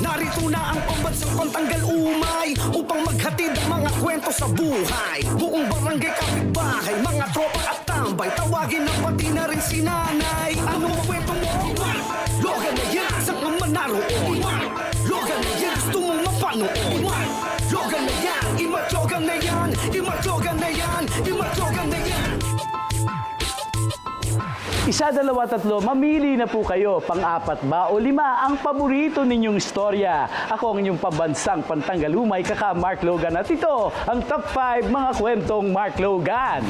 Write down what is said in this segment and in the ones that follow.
Narito na ang pambansang pantanggal umay Upang maghatid ang mga kwento sa buhay Buong barangay kapitbahay Mga tropa at tambay Tawagin na pati na rin si nanay Anong kwento mo? Logan na yan, saan ka naroon? Logan na yan, gusto mong mapanood? Isa, dalawa, tatlo, mamili na po kayo. Pang-apat ba o lima ang paborito ninyong istorya. Ako ang inyong pabansang pantanggalumay, kaka Mark Logan. At ito, ang top 5 mga kwentong Mark Logan.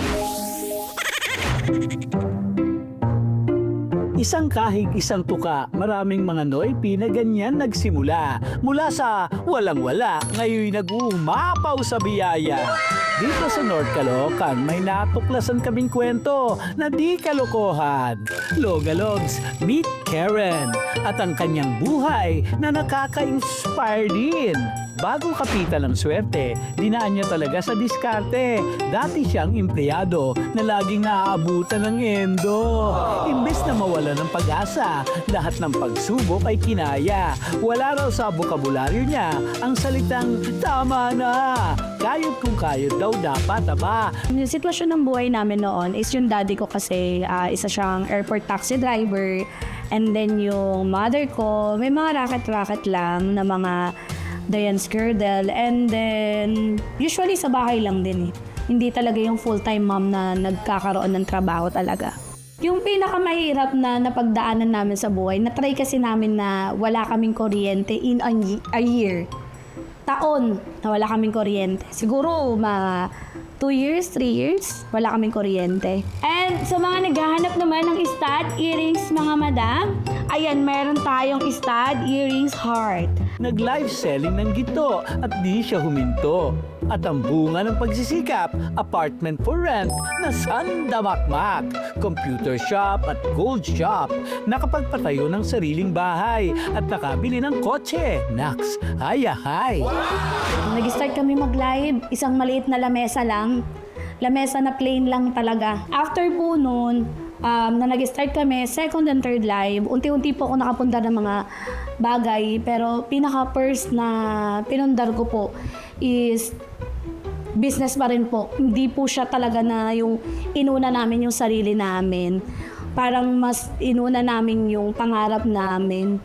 Isang kahig, isang tuka, maraming mga noipi na ganyan nagsimula. Mula sa walang-wala, ngayon nag-uumapaw sa biyaya. Dito sa North Caloocan, may natuklasan kaming kwento na di kalokohan. Logalogs, meet Karen at ang kanyang buhay na nakaka-inspire din. Bago kapitan ng swerte, dinaan niya talaga sa diskarte. Dati siyang empleyado na laging naaabutan ng endo. Imbes na mawala ng pag-asa, lahat ng pagsubok ay kinaya. Wala raw sa bokabularyo niya ang salitang tama na. Kayod kung kayod daw dapat, aba. Yung sitwasyon ng buhay namin noon is yung daddy ko kasi ah, isa siyang airport taxi driver. And then yung mother ko, may mga racket-racket lang na mga Diane's Girdle. And then, usually sa bahay lang din eh. Hindi talaga yung full-time mom na nagkakaroon ng trabaho talaga. Yung pinakamahirap na napagdaanan namin sa buhay, na-try kasi namin na wala kaming kuryente in a year taon na wala kaming kuryente. Siguro mga 2 years, 3 years, wala kaming kuryente. And sa mga naghahanap naman ng stud earrings, mga madam, ayan, meron tayong stud earrings heart. Nag-live selling ng gito at di siya huminto. At ang bunga ng pagsisikap, apartment for rent na sandamakmak, computer shop at gold shop, nakapagpatayo ng sariling bahay at nakabili ng kotse. Naks, hayahay! Nung Nag-start kami mag-live, isang maliit na lamesa lang. Lamesa na plain lang talaga. After po noon, um, na nag-start kami, second and third live, unti-unti po ako nakapundar ng mga bagay. Pero pinaka-first na pinundar ko po is business pa rin po. Hindi po siya talaga na yung inuna namin yung sarili namin. Parang mas inuna namin yung pangarap namin.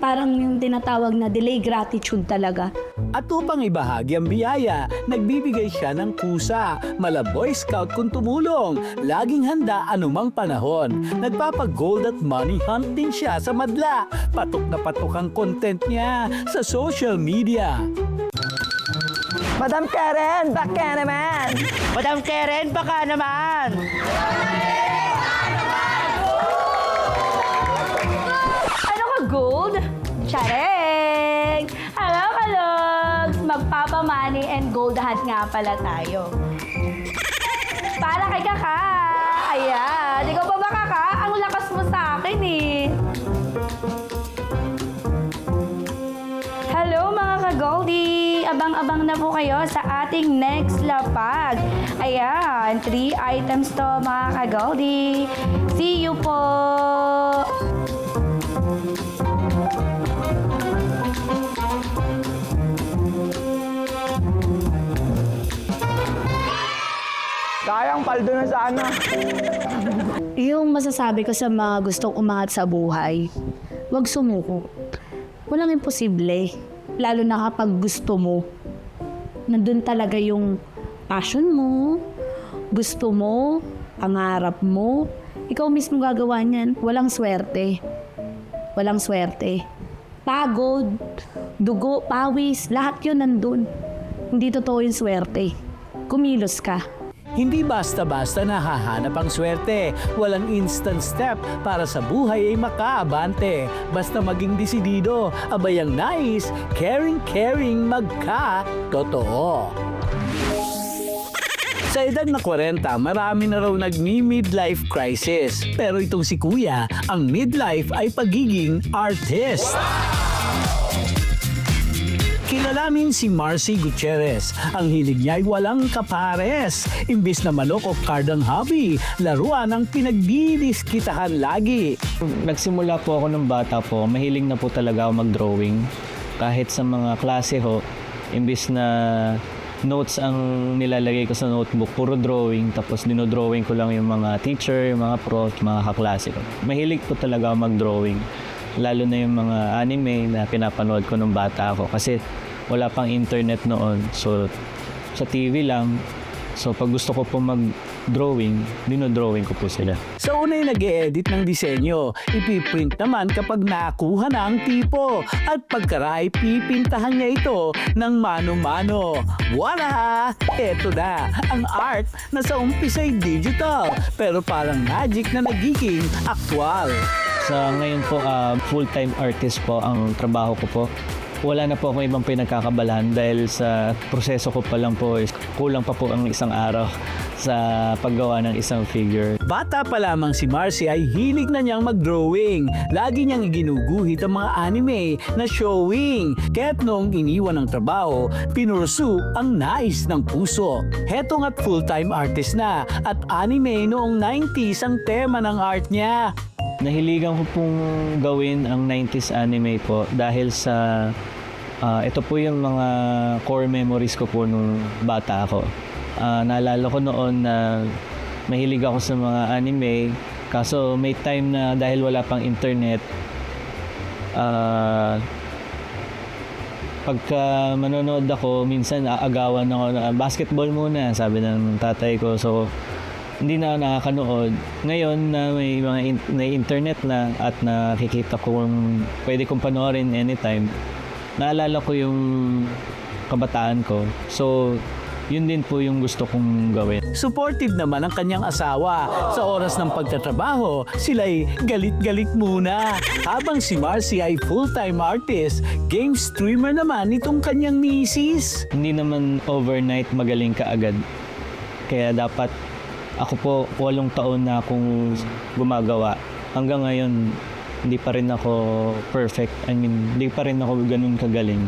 Parang yung tinatawag na delay gratitude talaga. At upang ibahagi ang biyaya, nagbibigay siya ng kusa. Mala Boy Scout kung tumulong. Laging handa anumang panahon. Nagpapag-gold at money hunt din siya sa madla. Patok na patok ang content niya sa social media. Madam Karen, back ka naman! Madam Karen, baka naman! Ano ka, gold? Chareng! Hello, kalogs! Magpapamani and gold hunt nga pala tayo. Para kay Kaka! Ayan! Abang-abang na po kayo sa ating next lapag. Ayan, three items to mga ka-Goldie. See you po! Sayang, paldo na sana. Yung masasabi ko sa mga gustong umangat sa buhay, huwag sumuko. Walang imposible. Lalo na kapag gusto mo. Nandun talaga yung passion mo, gusto mo, pangarap mo. Ikaw mismo gagawa niyan. Walang swerte. Walang swerte. Pagod, dugo, pawis, lahat yun nandun. Hindi totoo yung swerte. Kumilos ka. Hindi basta-basta nahahanap ang swerte. Walang instant step para sa buhay ay makaabante. Basta maging desidido, abay ang nais, caring-caring magka-totoo. Sa edad na 40, marami na raw nagmi-midlife crisis. Pero itong si Kuya, ang midlife ay pagiging artist. Kilalanin si Marcy Gutierrez. Ang hilig niya ay walang kapares. Imbis na manok o card hobby, laruan ang pinagdidiskitahan lagi. Nagsimula po ako ng bata po, mahiling na po talaga ako mag-drawing. kahit sa mga klase ho, imbis na notes ang nilalagay ko sa notebook, puro drawing, tapos dinodrawing ko lang yung mga teacher, yung mga prof, mga kaklase ko. Mahilig po talaga ako mag-drawing. Lalo na yung mga anime na pinapanood ko nung bata ako. Kasi wala pang internet noon. So, sa TV lang. So, pag gusto ko po mag-drawing, dinodrawing ko po sila. Sa unay nag edit ng disenyo, ipiprint naman kapag nakuha na ang tipo at pagkaray pipintahan niya ito ng mano-mano. Voila! Eto na, ang art na sa umpisa'y digital pero parang magic na nagiging aktwal. Sa ngayon po, ah, full-time artist po ang trabaho ko po. Wala na po akong ibang pinagkakabalahan dahil sa proseso ko pa lang po is kulang pa po ang isang araw sa paggawa ng isang figure. Bata pa lamang si Marcy ay hilig na niyang mag-drawing. Lagi niyang iginuguhit ang mga anime na showing. Kaya't noong iniwan ng trabaho, pinursu ang nais ng puso. Heto nga't full-time artist na at anime noong 90s ang tema ng art niya. Nahiligan ko pong gawin ang 90s anime po dahil sa ah, ito po yung mga core memories ko po nung bata ako. Ah, naalala ko noon na mahilig ako sa mga anime kaso may time na dahil wala pang internet ah, pagka manonood ako, minsan aagawan ako na basketball muna, sabi ng tatay ko. So, hindi na ako nakakanood. Ngayon na may mga in- may internet na at nakikita ko kung pwede kong panoorin anytime, naalala ko yung kabataan ko. So, yun din po yung gusto kong gawin. Supportive naman ang kanyang asawa. Sa oras ng pagtatrabaho, sila'y galit-galit muna. Habang si Marcy ay full-time artist, game streamer naman itong kanyang misis. Hindi naman overnight magaling ka agad. Kaya dapat ako po walong taon na akong gumagawa. Hanggang ngayon, hindi pa rin ako perfect. I mean, hindi pa rin ako ganun kagaling.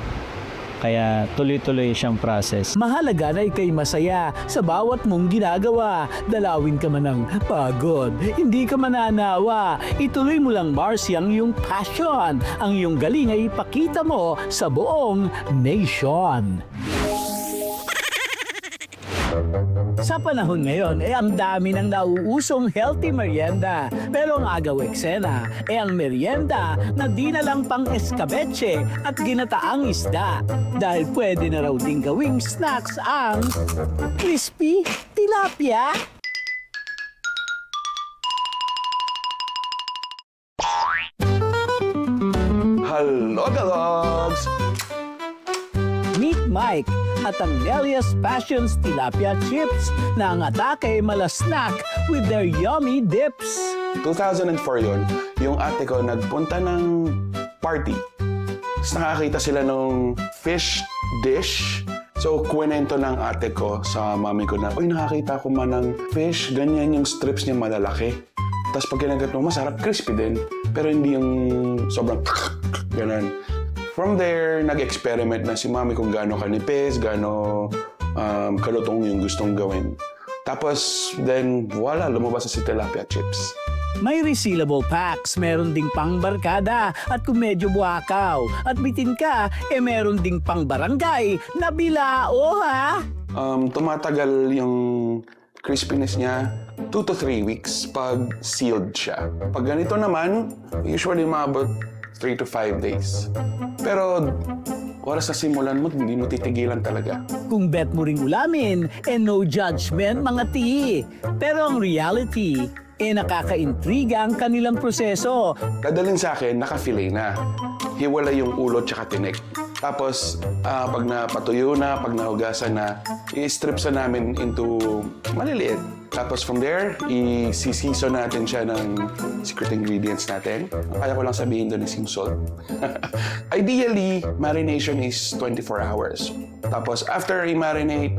Kaya tuloy-tuloy siyang process. Mahalaga na ikay masaya sa bawat mong ginagawa. Dalawin ka man ng pagod. Hindi ka mananawa. Ituloy mo lang, Marcy, ang iyong passion. Ang iyong galing ay ipakita mo sa buong nation. Sa panahon ngayon, eh ang dami ng nauusong healthy merienda. Pero ang agaw eksena, eh ang merienda na di na lang pang escabeche at ginataang isda. Dahil pwede na raw din gawing snacks ang crispy tilapia. Hello, Galogs! Meet Mike at ang Nelia's Passions Tilapia Chips na ang atake mala snack with their yummy dips. 2004 yon, yung ate ko nagpunta ng party. Nakakita sila nung fish dish. So, kwento ng ate ko sa mami ko na, Uy, nakakita ko man ng fish, ganyan yung strips niya malalaki. Tapos pag kinagat mo, masarap, crispy din. Pero hindi yung sobrang ganun. From there, nag-experiment na si mami kung gaano kanipis, gaano um, kalutong yung gustong gawin. Tapos, then, wala, lumabas na si tilapia chips. May resealable packs, meron ding pang barkada at kung medyo buwakaw at bitin ka, eh meron ding pang barangay na bilao ha. Um, tumatagal yung crispiness niya 2 to 3 weeks pag sealed siya. Pag ganito naman, usually umabot 3 to 5 days. Pero oras na simulan mo, hindi mo titigilan talaga. Kung bet mo ring ulamin, eh no judgment mga ti. Pero ang reality, eh nakakaintriga ang kanilang proseso. Dadalhin sa akin, naka-fillet na. Hiwala yung ulo tsaka tinik. Tapos, ah, pag napatuyo na, pag nahugasan na, i-strip sa namin into maliliit. Tapos from there, i-season natin siya ng secret ingredients natin. Kaya ko lang sabihin doon is yung salt. Ideally, marination is 24 hours. Tapos after i-marinate,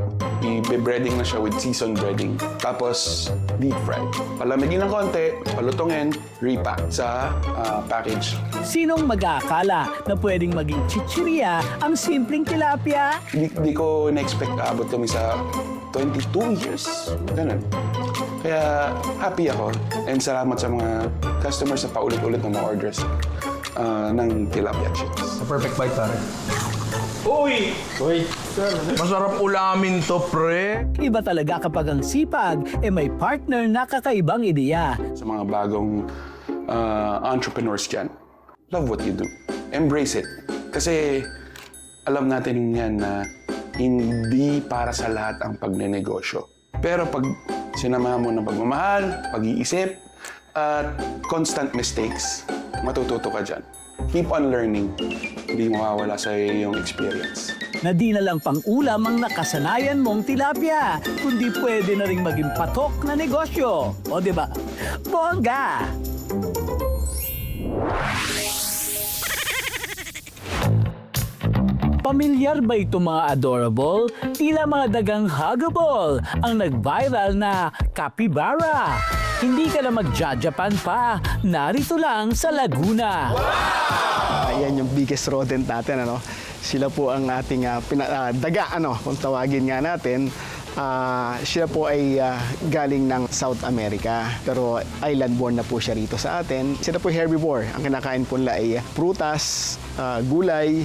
i-breading na siya with seasoned breading. Tapos deep fry. Palamigin ng konti, palutongin, repack sa ah, package. Sinong mag-aakala na pwedeng maging chichirya ang simpleng tilapia? Di, di ko na-expect abot kami sa 22 years. Ganun. Kaya happy ako and salamat sa mga customers na paulit-ulit na mga orders. ah, ng tilapia chips. Perfect bite, pare. Uy! Uy! Masarap ulamin to, pre. Iba talaga kapag ang sipag e may partner na kakaibang ideya. Sa mga bagong ah, entrepreneurs dyan, love what you do. Embrace it. Kasi alam natin yan na hindi para sa lahat ang pagnenegosyo. Pero pag sinamahan mo ng pagmamahal, pag-iisip, at constant mistakes, matututo ka dyan. Keep on learning. Hindi mawawala sa yung experience. Na di na lang pang ulam ang nakasanayan mong tilapia, kundi pwede na rin maging patok na negosyo. O ba? Bongga! Pamilyar ba ito mga adorable? Tila mga dagang huggable ang nag-viral na capybara. Hindi ka na mag-Japan pa. Narito lang sa Laguna. Ayan yung biggest rodent natin ano. Sila po ang ating ah, pina- ah, daga ano kung tawagin nga natin. Ah, sila po ay ah, galing ng South America pero island born na po siya rito sa atin. Sila po herbivore. Ang kinakain po nila ay prutas, ah, gulay,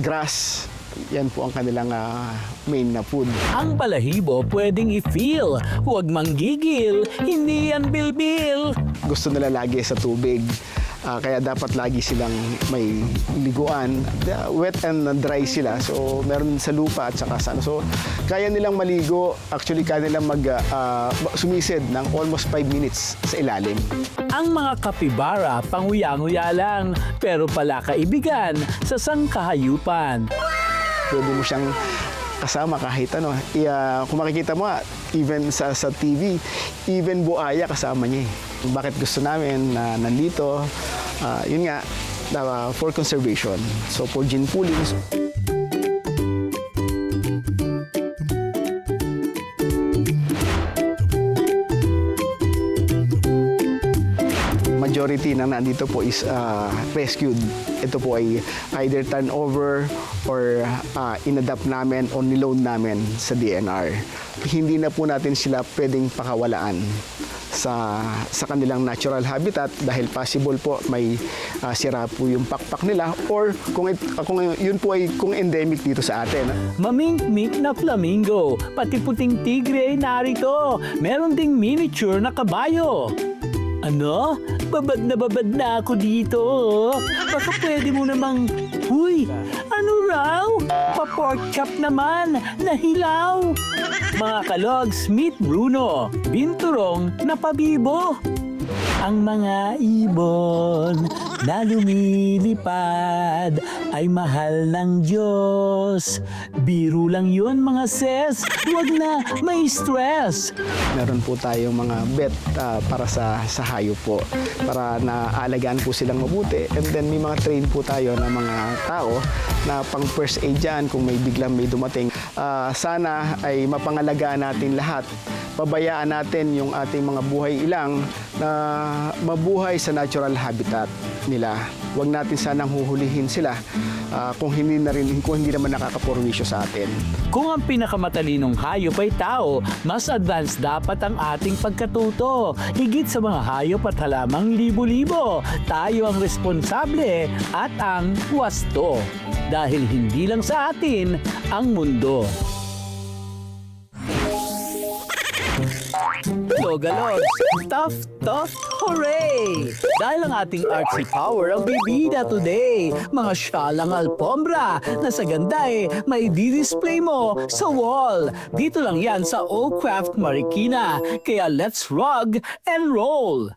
grass. Yan po ang kanilang ah, main na food. Ang balahibo pwedeng i-feel. Huwag manggigil. Hindi yan bilbil. gusto nila lagi sa tubig. Ah, kaya dapat lagi silang may liguan. Wet and dry sila. So, meron sa lupa at saka sa ano. So, kaya nilang maligo. Actually, kaya nilang mag, ah, sumisid ng almost 5 minutes sa ilalim. Ang mga kapibara, panguya-nguya lang, pero pala kaibigan sa sangkahayupan. Pwede mo siyang kasama kahit ano. I, ah, kung makikita mo, ah, even sa, sa TV, even buaya kasama niya eh. Bakit gusto namin na nandito? Ah, yun nga, ah, for conservation. So for gene pooling, majority na nandito po is ah, rescued. Ito po ay either turnover or ah, inadapt namin o niloan namin sa DNR. Hindi na po natin sila pwedeng pakawalaan sa sa kanilang natural habitat dahil possible po may ah, sira po yung pakpak nila or kung it- kung yun po ay kung endemic dito sa atin. Mamink-mink na flamingo, pati puting tigre ay narito. Meron ding miniature na kabayo. Ano? Babad na babad na ako dito. oh. Baka pwede mo namang... Huy! Ano raw? Pa-pork chop naman! Nahilaw! Mga kalogs, meet Bruno. Binturong na pabibo. Ang mga ibon na lumilipad ay mahal ng Diyos. Biro lang yun mga ses. Huwag na may stress. Meron po tayong mga bet ah, para sa sa hayop po para naalagaan po silang mabuti and then may mga train po tayo na mga tao na pang first aid dyan kung may biglang may dumating. Ah, sana ay mapangalagaan natin lahat. Pabayaan natin yung ating mga buhay ilang na mabuhay sa natural habitat nila. Huwag natin sanang huhulihin sila ah, kung hindi na rin kung hindi naman nakakaporwisyo sa atin. Kung ang pinakamatalinong hayop ay tao, mas advanced dapat ang ating pagkatuto. Higit sa mga hayop at halamang libo-libo, tayo ang responsable at ang wasto. Dahil hindi lang sa atin ang mundo. Logalog, tough, tough, hooray! Dahil ang ating artsy power ang bibida today. Mga syalang alpombra na sa ganda eh, may display mo sa wall. Dito lang yan sa Old Craft Marikina. Kaya let's rug and roll!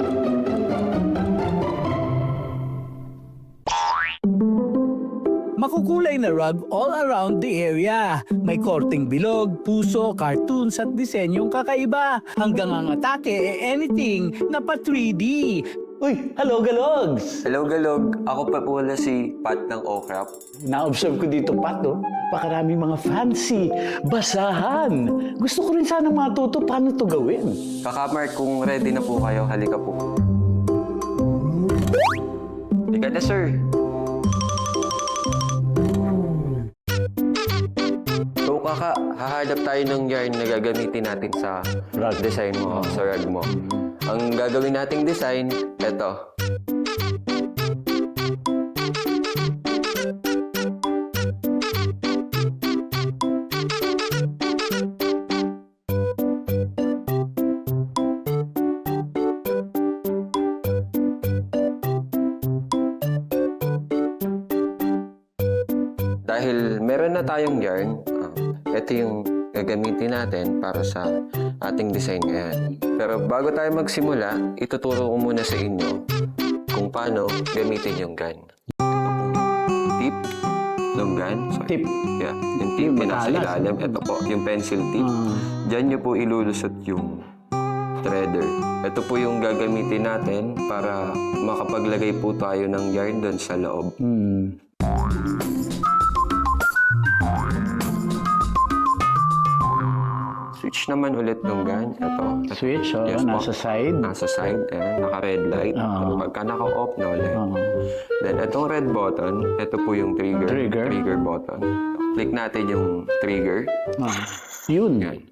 Makukulay na rug all around the area. May korting bilog, puso, cartoons at disenyong kakaiba. Hanggang ang atake eh anything na pa 3D. Uy, hello Galogs! Hello, Galog. Ako pa po wala si Pat ng Okrap. Na-observe ko dito, Pat, oh. Napakaraming mga fancy basahan. Gusto ko rin sana matuto paano to gawin. Kakamark, kung ready na po kayo, halika po. Halika na, sir. baka hahanap tayo ng yarn na gagamitin natin sa Rag. design mo, sa rag mo. Ang gagawin nating design, eto. Dahil meron na tayong yarn, ito yung gagamitin natin para sa ating design ngayon. Pero bago tayo magsimula, ituturo ko muna sa inyo kung paano gamitin yung gun. Ito tip ng gun. Sorry. Tip. Yeah, yung tip yung nasa ilalim. Ito po, yung pencil tip. Diyan nyo po ilulusot yung threader. Ito po yung gagamitin natin para makapaglagay po tayo ng yarn doon sa loob. Hmm. Switch naman ulit ng gun. Ito. Switch, oh, Yes po. nasa side. Nasa side. Ayan, naka-red light. Oo. Pagka naka-off na ulit. Oo. Then, itong red button, ito po yung trigger. Trigger. Trigger button. Click natin yung trigger. Ah, yun. Yan.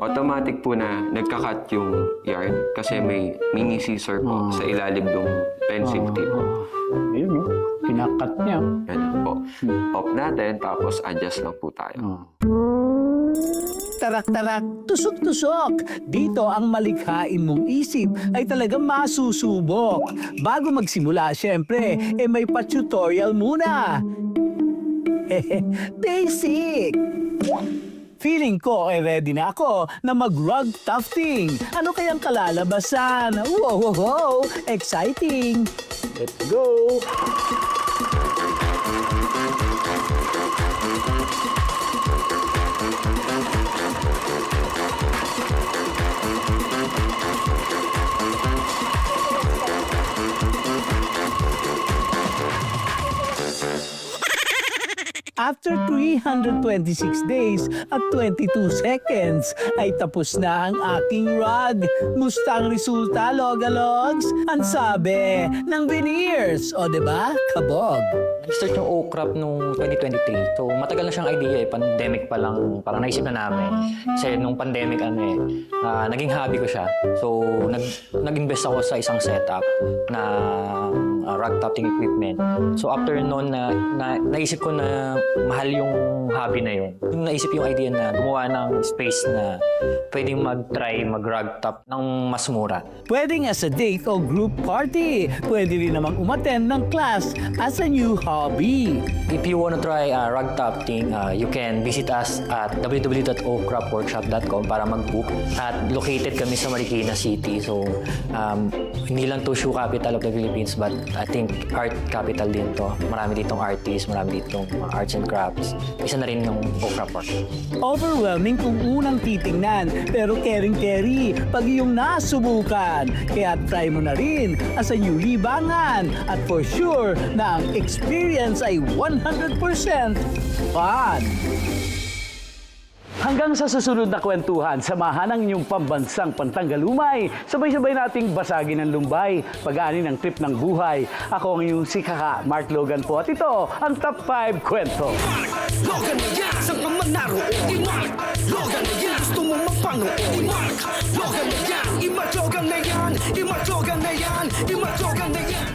Automatic po na nagka-cut yung yarn kasi may mini scissor po sa ilalim ng pencil tip. Yun, oh. Kinakat niya. Yan po. Off natin, tapos adjust lang po tayo. Oh. Tarak-tarak, tusok-tusok. Dito ang malikhain mong isip ay talagang masusubok. Bago magsimula, syempre, eh may pa-tutorial muna. Basic! Feeling ko ay ready na ako na mag-rug tufting. Ano kayang kalalabasan? Wow, wow, wow! Exciting! Let's go! After 326 days at 22 seconds ay tapos na ang aking rug. Musta ang resulta, Logalogs? Ang sabi ng veneers. O, ba? Kabog. Nag-start yung OCRAP nung 2023. So, matagal na siyang idea eh. Pandemic pa lang. Parang naisip na namin. Kasi nung pandemic, ano eh, ah, naging hobby ko siya. So, nag, nag-invest ako sa isang setup na ah, rug tufting equipment. So, after noon, na, na, naisip ko na mahal yung hobby na yun. Yung naisip yung idea na gumawa ng space na pwedeng mag-try mag-rug top ng mas mura. Pwedeng as a date o group party. Pwede rin namang umattend ng class as a new hobby. If you want to try uh, rug tufting, uh, you can visit us at www.ocrapworkshop.com para mag-book. At located kami sa Marikina City. So, um, hindi lang to shoe capital of the Philippines, but I think art capital din to. Marami ditong artists, marami ditong mga arts and crafts. Isa na rin Ocrap Workshop. Overwhelming kung unang titingnan, pero caring-carry pag iyong nasubukan. Kaya try mo na rin as a new libangan. At for sure na ang experience ay 100% fun. Hanggang sa susunod na kwentuhan, samahan ang inyong pambansang pantanggalumay. Sabay-sabay nating basagin ang lumbay, pag-aani ng trip ng buhay. Ako ang inyong si Kaka, Mark Logan po. At ito, ang Top 5 Kwento. Logan na yan, saan ka man naroon I-mark, Logan na yan, gusto mo mapanood I-mark, Logan na yan, i-mark Logan na yan I-mark Logan na yan, i-mark Logan na yan